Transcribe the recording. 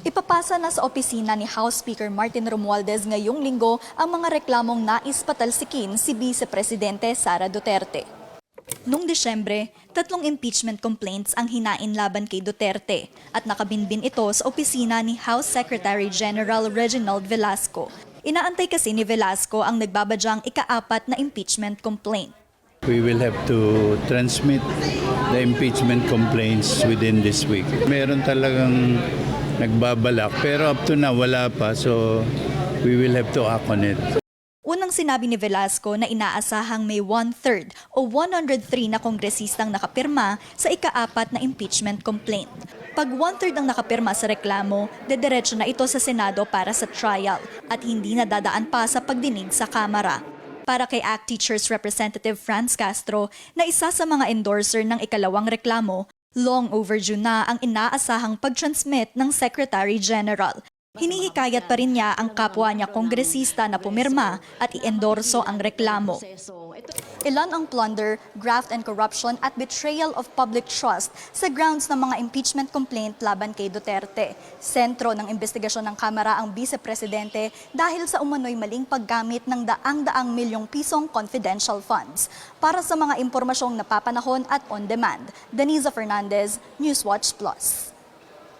Ipapasa na sa opisina ni House Speaker Martin Romualdez ngayong linggo ang mga reklamong nais patalsikin si Vice Presidente Sara Duterte. Noong Desyembre, tatlong impeachment complaints ang hinain laban kay Duterte at nakabinbin ito sa opisina ni House Secretary General Reginald Velasco. Inaantay kasi ni Velasco ang nagbabadyang ikaapat na impeachment complaint. We will have to transmit the impeachment complaints within this week. Meron talagang nagbabalak pero up to now wala pa so we will have to act on it. Unang sinabi ni Velasco na inaasahang may one-third o 103 na kongresistang nakapirma sa ikaapat na impeachment complaint. Pag one-third ang nakapirma sa reklamo, dediretso na ito sa Senado para sa trial at hindi na dadaan pa sa pagdinig sa Kamara. Para kay ACT Teachers Representative Franz Castro na isa sa mga endorser ng ikalawang reklamo, long overdue na ang inaasahang pag-transmit ng Secretary General Hinihikayat pa rin niya ang kapwa niya kongresista na pumirma at iendorso ang reklamo. Ilan ang plunder, graft and corruption at betrayal of public trust sa grounds ng mga impeachment complaint laban kay Duterte. Sentro ng investigasyon ng Kamara ang Vice-Presidente dahil sa umano'y maling paggamit ng daang-daang milyong pisong confidential funds. Para sa mga impormasyong napapanahon at on-demand, Deniza Fernandez, Newswatch Plus.